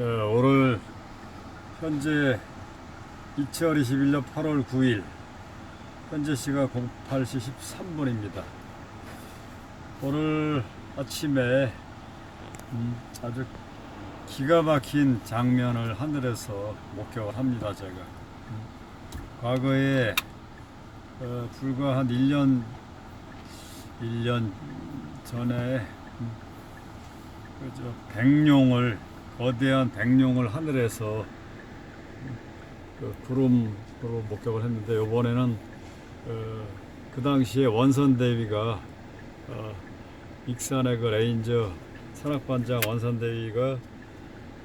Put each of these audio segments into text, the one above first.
자, 오늘 현재 2021년 8월 9일 현재 시각 08시 13분입니다. 오늘 아침에 음, 아주 기가 막힌 장면을 하늘에서 목격을 합니다. 제가 음, 과거에 어, 불과 한 1년 1년 전에 음, 그저 백룡을 거대한 백룡을 하늘에서 그 구름으로 목격을 했는데 이번에는 어, 그 당시에 원선 대위가 어, 익산의 그 레인저 산악반장 원선 대위가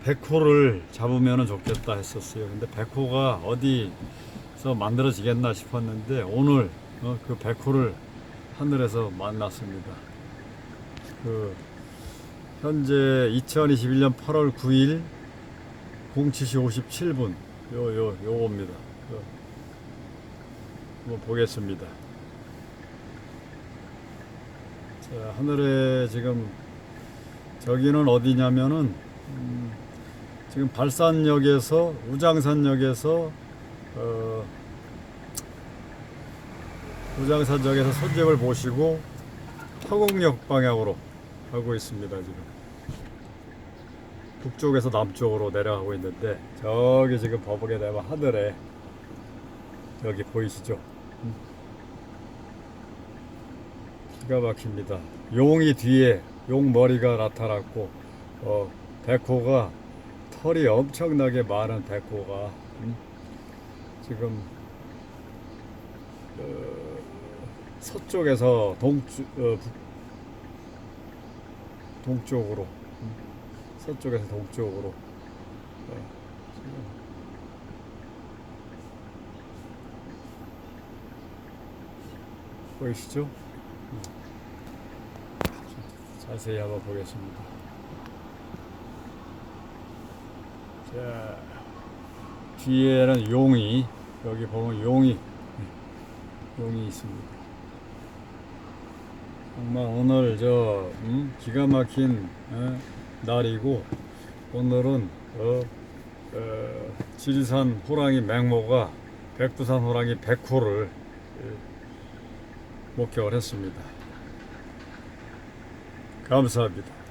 백호를 잡으면 좋겠다 했었어요. 근데 백호가 어디서 만들어지겠나 싶었는데 오늘 어, 그 백호를 하늘에서 만났습니다. 그 현재 2021년 8월 9일 07시 57분 요 요 요겁니다. 요. 한번 보겠습니다. 자 하늘에 지금 저기는 어디냐면은 음, 지금 발산역에서 우장산역에서 어, 우장산역에서 손잡을 모시고 화곡역 방향으로 가고 있습니다 지금 북쪽에서 남쪽으로 내려가고 있는데 저기 지금 버벅에 되면 하늘에 여기 보이시죠? 음. 기가 막힙니다. 용이 뒤에 용 머리가 나타났고 어, 백호가 털이 엄청나게 많은 백호가 음, 지금 어, 서쪽에서 동쪽 어, 북- 동쪽으로 음, 서쪽에서 동쪽으로 어, 지금 보이시죠? 음. 자세히 한번 보겠습니다. 자, 뒤에는 용이 여기 보면 용이 용이 있습니다. 정말 오늘 저 음, 기가 막힌 어, 날이고 오늘은 어, 어, 지리산 호랑이 맹모가 백두산 호랑이 백호를 예, 목격을 했습니다. 감사합니다.